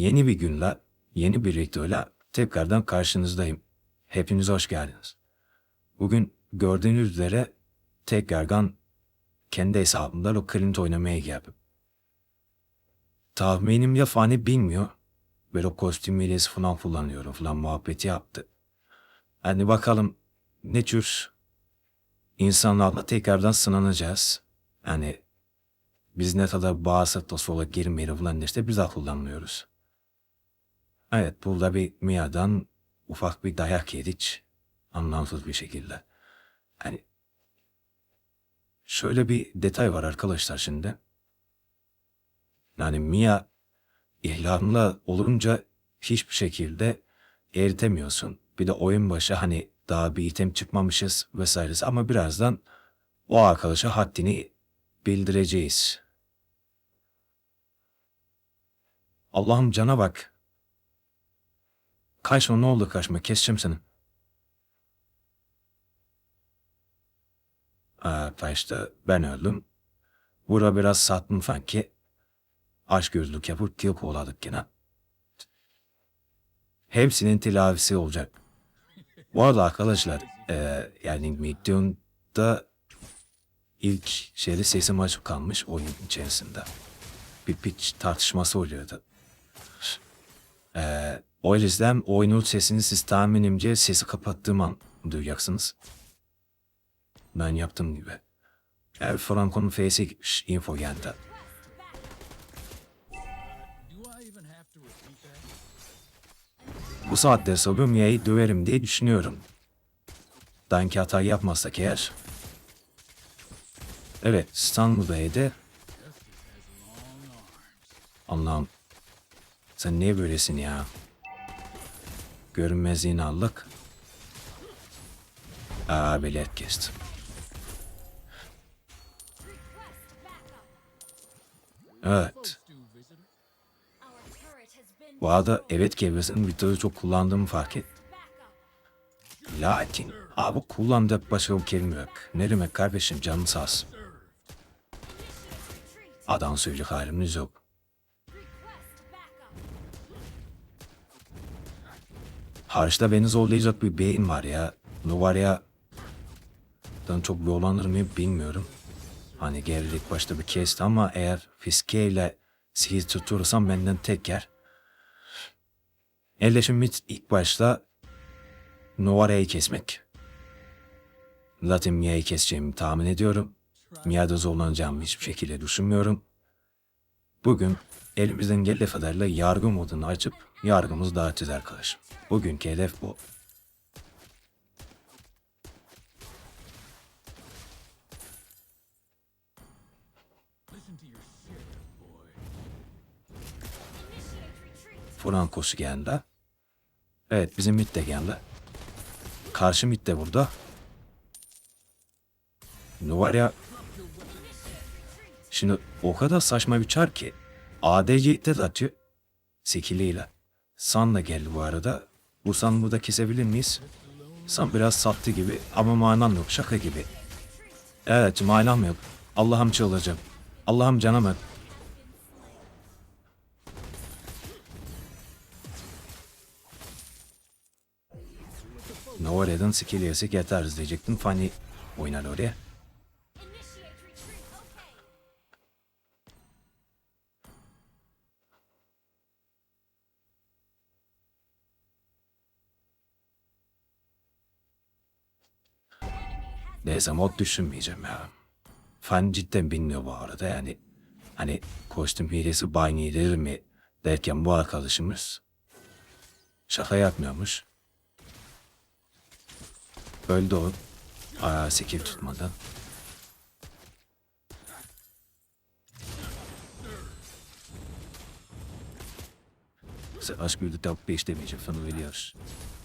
Yeni bir günle, yeni bir ritüele tekrardan karşınızdayım. Hepiniz hoş geldiniz. Bugün gördüğünüz üzere tekrardan kendi hesabımda o Clint oynamaya geldim. Tahminimce Fani bilmiyor. Böyle o kostüm hilesi falan kullanıyorum falan muhabbeti yaptı. Hani bakalım ne tür insanlarla tekrardan sınanacağız. Yani biz ne kadar bağırsak da sola girmeyelim falan işte biz de kullanmıyoruz. Evet burada bir Mia'dan ufak bir dayak yedik. Anlamsız bir şekilde. Hani şöyle bir detay var arkadaşlar şimdi. Yani Mia ihlamla olunca hiçbir şekilde eritemiyorsun. Bir de oyun başı hani daha bir item çıkmamışız vesairesi ama birazdan o arkadaşa haddini bildireceğiz. Allah'ım cana bak. Kaçma ne oldu kaçma keseceğim seni. Aa, işte ben öldüm. Burada biraz sattım sanki. Aşk gözlük yapıp kill kovaladık yine. Hepsinin telafisi olacak. Bu arada arkadaşlar eee yani Medium'da ilk şeyde sesim açık kalmış oyun içerisinde. Bir pitch tartışması oluyordu. Eee o yüzden oyunun sesini siz tahminimce sesi kapattığım an duyacaksınız. Ben yaptığım gibi. Yani Franco'nun face'e info geldi. Bu saatte sonra Mia'yı döverim diye düşünüyorum. Danki hata yapmazsak eğer. Evet, İstanbul'daydı. Allah'ım. Sen niye böylesin ya? Görünmezliğini aldık. Aa, bilet kesti. Evet. Bu arada evet kelimesinin videoyu çok kullandığımı fark et. Lakin abi kullandık başka bir kelime yok. Ne demek kardeşim canın sağ olsun. Adam söyleyecek halimiz yok. Harçta beni zorlayacak bir beyin var ya. Bu var ya. Ben çok yollanır mıyım bilmiyorum. Hani gerilik başta bir kesti ama eğer fiskeyle sihir tutursam benden tek yer. Elleşim ilk başta Novara'yı kesmek. Latin Mia'yı keseceğimi tahmin ediyorum. Mia'da zorlanacağımı hiçbir şekilde düşünmüyorum. Bugün elimizden geldiği kadarıyla yargı modunu açıp yargımızı dağıtacağız arkadaşım. Bugünkü hedef bu. Franco'su geldi. Evet bizim mid de geldi. Karşı mid de burada. Ne var ya? Şimdi o kadar saçma bir çar ki. ADC de atıyor. Sekiliyle. San da geldi bu arada. Bu San burada kesebilir miyiz? San biraz sattı gibi ama manam yok şaka gibi. Evet manam yok. Allah'ım çıldıracağım. Allah'ım canım yok. Novara'dan skill yesek yeteriz diyecektim. Fanny oynar oraya. Mod düşünmeyeceğim ya. Fan cidden bilmiyor bu arada yani. Hani kostüm hilesi banyedir mi derken bu arkadaşımız şaka yapmıyormuş. Öldü o. Ayağı sekil tutmadan. Sen aşk güldü tavuk beş demeyeceğim sana veriyoruz. I'll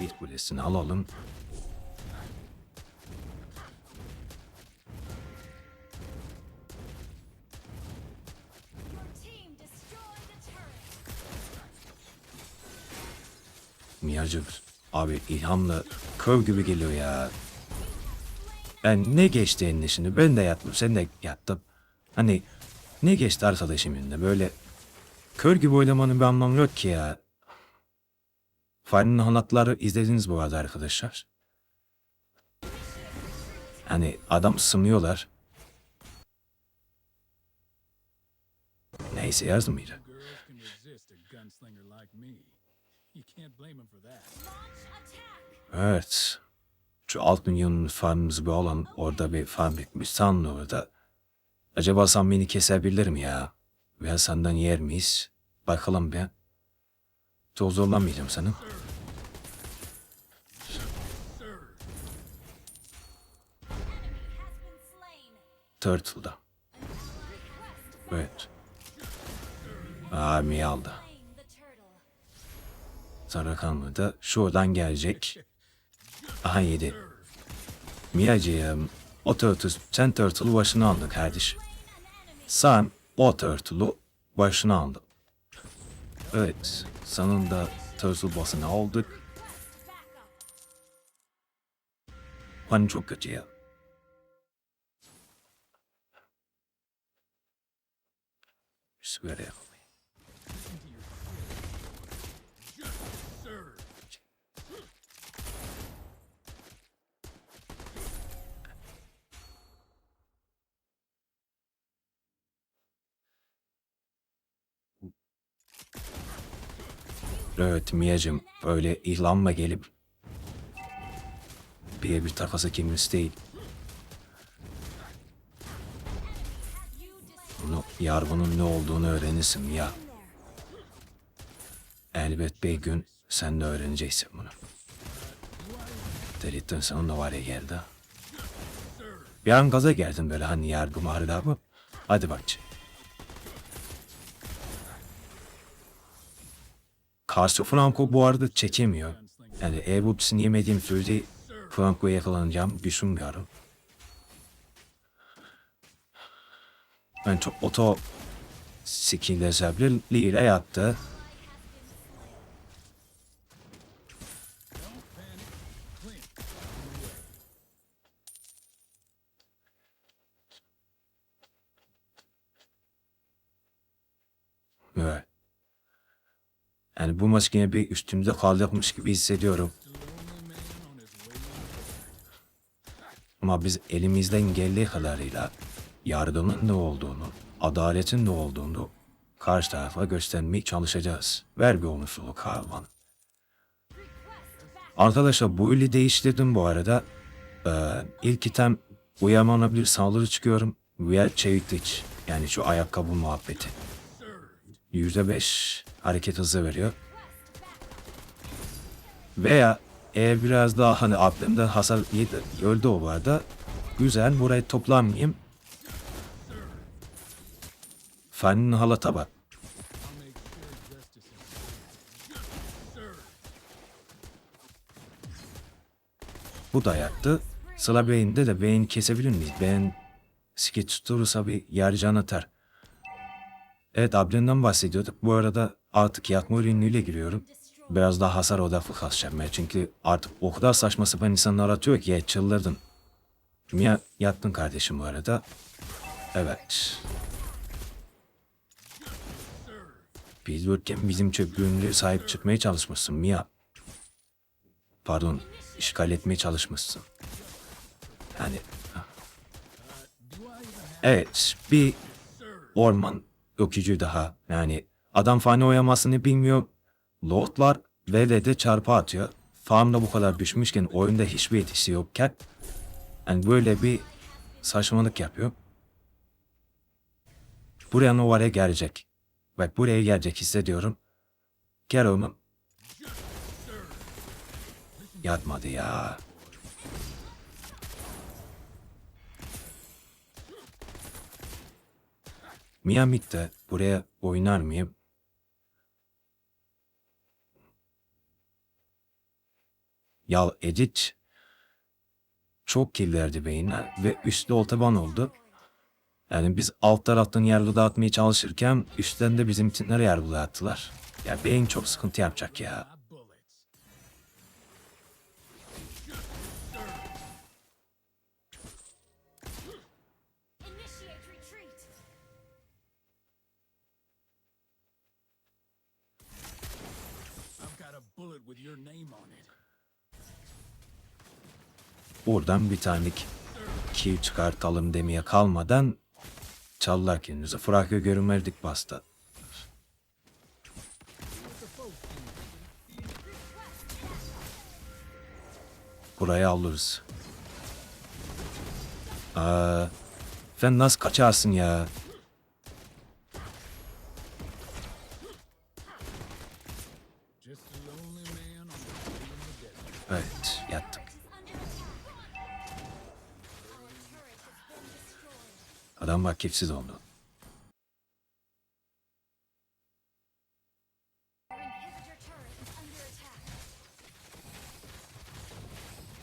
Bir kulesini alalım. Miyacım abi ilhamla köv gibi geliyor ya. Ben ne geçti eline şimdi? Ben de yattım, sen de yattın. Hani ne geçti arkadaşım önüne? Böyle kör gibi oynamanın bir anlamı yok ki ya. Fahri'nin halatları izlediniz bu arada arkadaşlar. Hani adam sımıyorlar. Neyse. Launch attack. Evet. Şu alt milyonun farmımız bir olan orada bir farm bitmiş sanlı orada. Acaba sen beni kesebilir mi ya? Veya senden yer miyiz? Bakalım bir. Çok zorlanmayacağım slain. Turtle'da. Evet. Aa aldı. slain the turtle. Sarı kanlı da şuradan gelecek. Aha yedi. Miyacığım o turtle, sen turtle'ı başına aldın kardeş. Sen o turtle'ı başına aldın. Evet, sonunda turtle boss'ını aldık. Hani çok kötü ya. Evet Mia'cım böyle ihlamla gelip bir bir takası kimisi değil. Bunu, yar bunun ne olduğunu öğrenirsin ya. Elbet bir gün sen de öğreneceksin bunu. Delitten sonunda var ya geldi. Bir an gaza geldin böyle hani yargı bu. Hadi bak. Karşı Franco bu arada çekemiyor. Yani eğer bu ikisini yemediğim sürece Franco'ya yakalanacağım düşünmüyorum. Ben çok oto skill'le yaptı. Evet. Yani bu maç yine bir üstümüzde kalacakmış gibi hissediyorum. Ama biz elimizden geldiği kadarıyla yardımın ne olduğunu, adaletin ne olduğunu karşı tarafa göstermeye çalışacağız. Ver bir olumsuzluk Harman. Arkadaşlar bu ili değiştirdim bu arada. Ee, ilk item uyamanabilir saldırı çıkıyorum. Veya çeviklik. Yani şu ayakkabı muhabbeti. Yüzde beş hareket hızı veriyor. Veya eğer biraz daha hani aklımda hasar yedi, öldü o arada. Güzel burayı toplamayayım. Fen'in halata bak. Bu da yattı. Sıla beyinde de beyin kesebilir miyiz? Beyin skeç tutursa bir yarcan atar. Evet Ablen'den bahsediyorduk. Bu arada artık yatma ürünlüğüyle giriyorum. Biraz daha hasar odaklı kasacağım ben. Çünkü artık o kadar saçma sapan insanlar atıyor ki ya çıldırdım. Mia yattın kardeşim bu arada. Evet. Biz yokken bizim çöplüğümüze sahip çıkmaya çalışmışsın Mia. Pardon, işgal etmeye çalışmışsın. Yani... Evet, bir orman ökücü daha. Yani adam fani oyamasını bilmiyor. Lordlar VL'de çarpı atıyor. Farmda bu kadar düşmüşken oyunda hiçbir etkisi yokken yani böyle bir saçmalık yapıyor. Buraya Nova'ya gelecek. Bak buraya gelecek hissediyorum. Gel oğlum. Yatmadı ya. Miami'de buraya oynar mıyım? Ya Edith çok killerdi beyinler ve üstte otoban oldu. Yani biz alt taraftan yer dağıtmaya çalışırken üstten de bizim timler yer dağıttılar. Ya beyin çok sıkıntı yapacak ya. Oradan bir tanelik kill çıkartalım demeye kalmadan çaldılar kendimize. Frakı görünmedik bastı. Burayı alırız. Aa, sen nasıl kaçarsın ya? Vakifsiz oldu.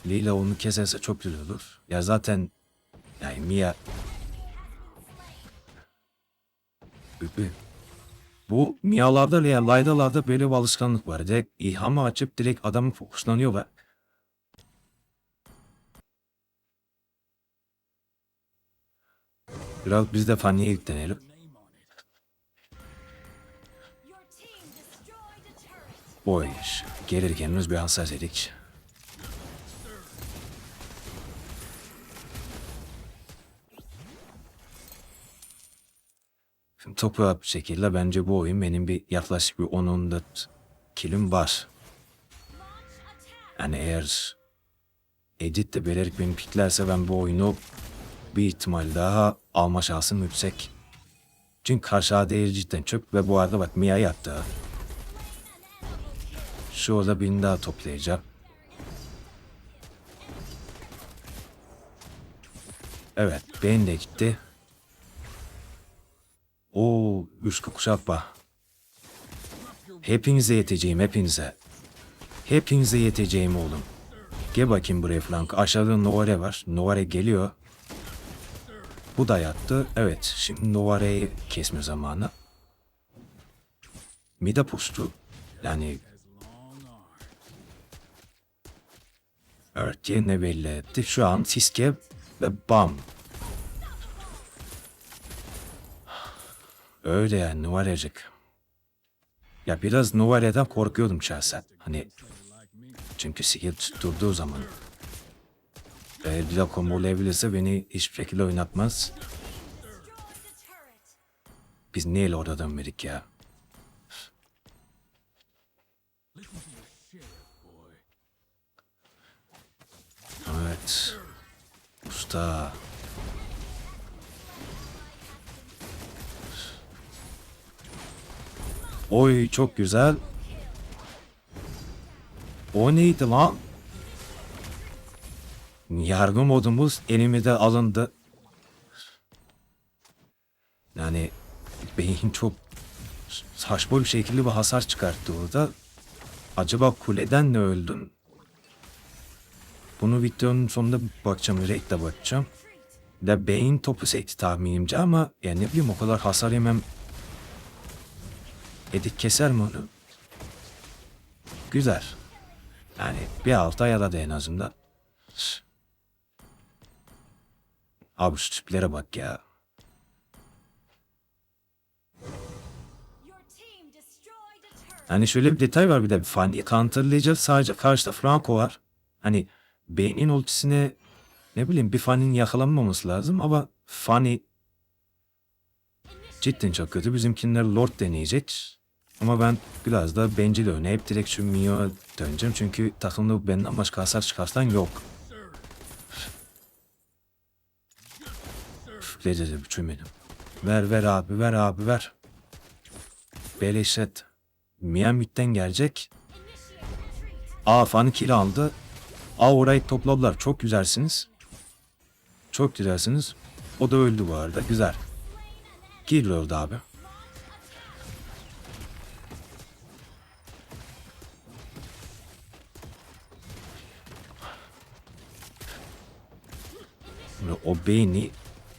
Lila onu keserse çok güzel olur. Ya zaten yani Mia. Bu Mia'larda veya Layda'larda böyle bir alışkanlık var. Direkt ilhamı açıp direkt adamı fokuslanıyorlar. Biraz biz de Fanny'ye yüklenelim. İş. Gelirken henüz bir hassas edik. Şimdi toplu bir şekilde bence bu oyun benim bir yaklaşık bir 10-14 kilim var. Yani eğer Edit de belirlik beni piklerse ben bu oyunu bir ihtimal daha alma şansım yüksek. Çünkü karşı değeri cidden çok ve bu arada bak Mia yaptı. Şu orada birini daha toplayacağım. Evet, benim de gitti. Oo, üç kuşak var. Hepinize yeteceğim, hepinize. Hepinize yeteceğim oğlum. Gel bakayım buraya Frank. Aşağıda Novare var. Novare geliyor. Bu da yattı. Evet, şimdi Novare'yi kesme zamanı. Mida pustu. Yani. Evet yine belli etti. Şu an Siske ve bam. Öyle yani numaracık. Ya biraz Nuvare'den korkuyordum şahsen. Hani çünkü skill tutturduğu zaman. Eğer bir daha kombolayabilirse beni hiçbir şekilde oynatmaz. Biz niye orada dönmedik ya? Evet. Usta. Oy çok güzel. O neydi lan? Yargı modumuz elimizde alındı. Yani beyin çok saçma bir şekilde bir hasar çıkarttı orada. Acaba kuleden mi öldün? Bunu videonun sonunda bakacağım, direkte bakacağım. De beyin topu sekti tahminimce ama yani ne bileyim o kadar hasar yemem. Edik keser mi onu? Güzel. Yani bir altı aya da en azından. Abi şu tiplere bak ya. Hani şöyle bir detay var bir de Fanny counterlayacağız sadece karşıda Franco var. Hani beynin ultisine ne bileyim bir Fanny'nin yakalanmaması lazım ama Fanny cidden çok kötü. Bizimkinler Lord deneyecek. Ama ben biraz da bencil oynayıp direkt şu Mio'ya döneceğim. Çünkü takımda benden başka hasar çıkarsan yok. Ne dedim çömedim. Ver ver abi ver abi ver. Beleşet. Miami'den gelecek. Aa kill aldı. Aa orayı topladılar. Çok güzelsiniz. Çok güzelsiniz. O da öldü bu arada. Güzel. Kill öldü abi. o beyni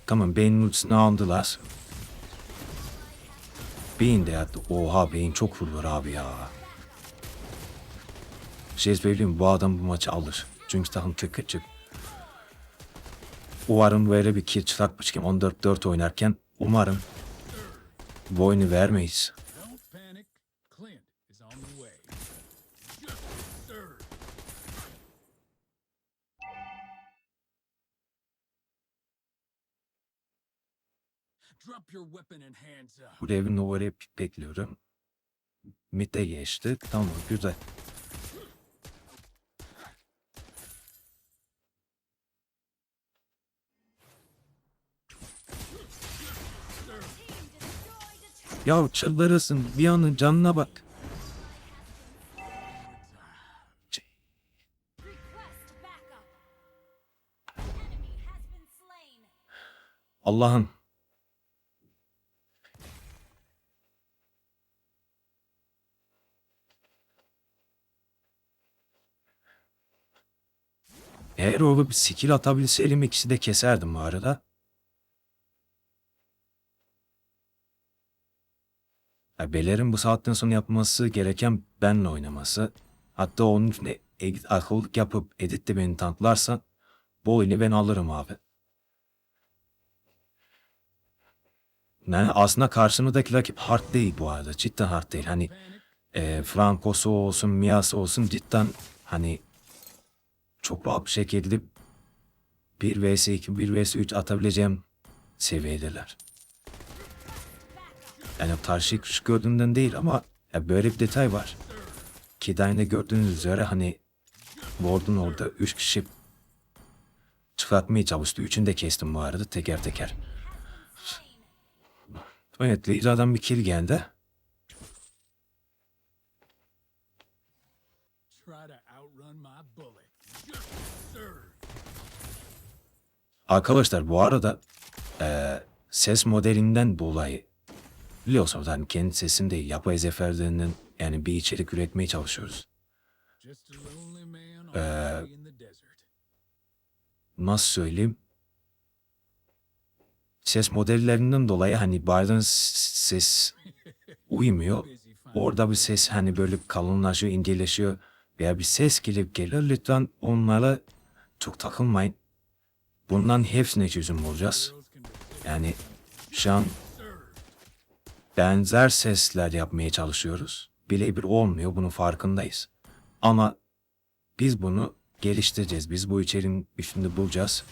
tamam beynin ultisini aldılar. Beyin de yattı. Oha beyin çok vurur abi ya. Şey söyleyeyim bu adam bu maçı alır. Çünkü takım tık çık. Umarım böyle bir kill çıkartmış ki 14-4 oynarken umarım bu oyunu vermeyiz. Drop your weapon and hands up. Bu devin oraya bekliyorum. Mid'e geçti. Tamam güzel. Ya çıldırırsın. Bir anın canına bak. Allah'ım. Eğer o bir skill atabilseydim ikisi de keserdim bu arada. Ya Beler'in bu saatten sonra yapması gereken benle oynaması. Hatta onun üstüne edit, akıllık yapıp editte beni tanklarsa bu oyunu ben alırım abi. Yani aslında karşımızdaki rakip hard değil bu arada. Cidden hard değil. Hani e, Franco'su olsun, Mia'sı olsun cidden hani çok rahat bir şekilde 1 vs 2, 1 vs 3 atabileceğim seviyedeler. Yani karşı kuş gördüğümden değil ama ya böyle bir detay var. Ki de gördüğünüz üzere hani Ward'un orada 3 kişi çıkartmaya çalıştı. Üçünü de kestim bu arada teker teker. Evet, Lidra'dan bir kill geldi. Arkadaşlar bu arada eee, ses modelinden dolayı biliyorsunuz hani kendi sesim değil yapay zeferlerinin yani bir içerik üretmeye çalışıyoruz. Desert. Nasıl söyleyeyim? Ses modellerinden dolayı hani bazen ses uymuyor. Orada bir ses hani böyle kalınlaşıyor, inceleşiyor veya bir ses gelip gelir. Lütfen onlara çok takılmayın. Bundan hepsine çözüm bulacağız. Yani şu an benzer sesler yapmaya çalışıyoruz. Birebir olmuyor, bunun farkındayız. Ama biz bunu geliştireceğiz. Biz bu içeriğin üstünde bulacağız.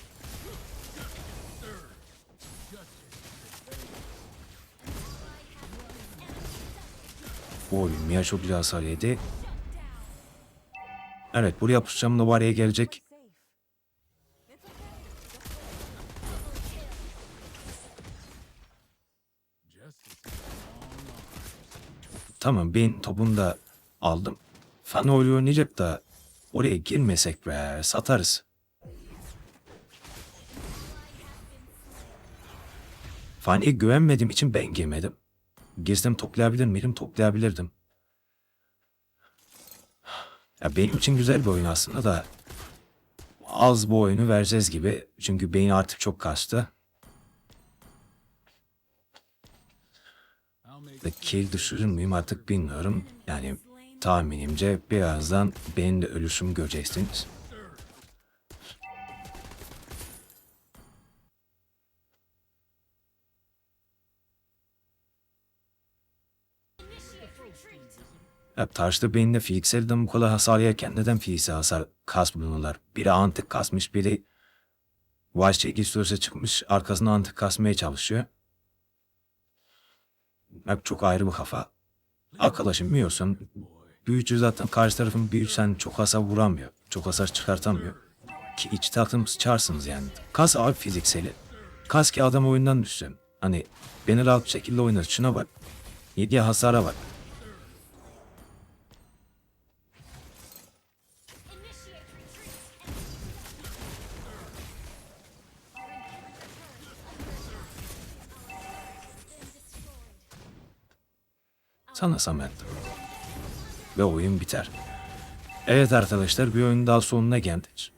Oy, Mia çok güzel hasar yedi. Evet, buraya yapışacağım da araya gelecek. Tamam ben topunu da aldım. Fan oyunu oynayacak da oraya girmesek be satarız. Fani'ye güvenmediğim için ben girmedim. Girsem toplayabilir miydim? Toplayabilirdim. Ya benim için güzel bir oyun aslında da az bu oyunu vereceğiz gibi. Çünkü beyin artık çok kastı. Ve kill düşürür müyüm artık bilmiyorum. Yani tahminimce birazdan benim de ölüşümü göreceksiniz. Ya taşlı beyinde fizikselden bu kadar hasar yerken neden fiziksel hasar kasmıyorlar? Biri antik kasmış, biri Vice çekil süresi çıkmış, arkasına antik kasmaya çalışıyor. Bak çok ayrı bir kafa. Arkadaşım biliyorsun, büyücü zaten karşı tarafın büyücü sen çok hasar vuramıyor. Çok hasar çıkartamıyor. Ki iç takım çarsınız yani. Kas abi fizikseli. Kas ki adam oyundan düşsün. Hani beni rahat bir şekilde oynar. Şuna bak. Yediği hasara bak. Sana Samet. Ve oyun biter. Evet arkadaşlar bir oyun daha sonuna geldik.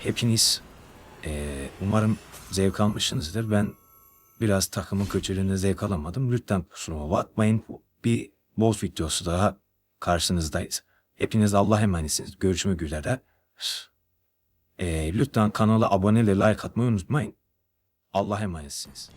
Hepiniz Ee, umarım zevk almışsınızdır. Ben biraz takımın kötülüğüne zevk alamadım. Lütfen kusuruma bakmayın. Bir boss videosu daha karşınızdayız. Hepiniz Allah emanetsiniz. Görüşmek üzere. Ee, lütfen kanala abone ve like atmayı unutmayın. Allah emanetsiniz.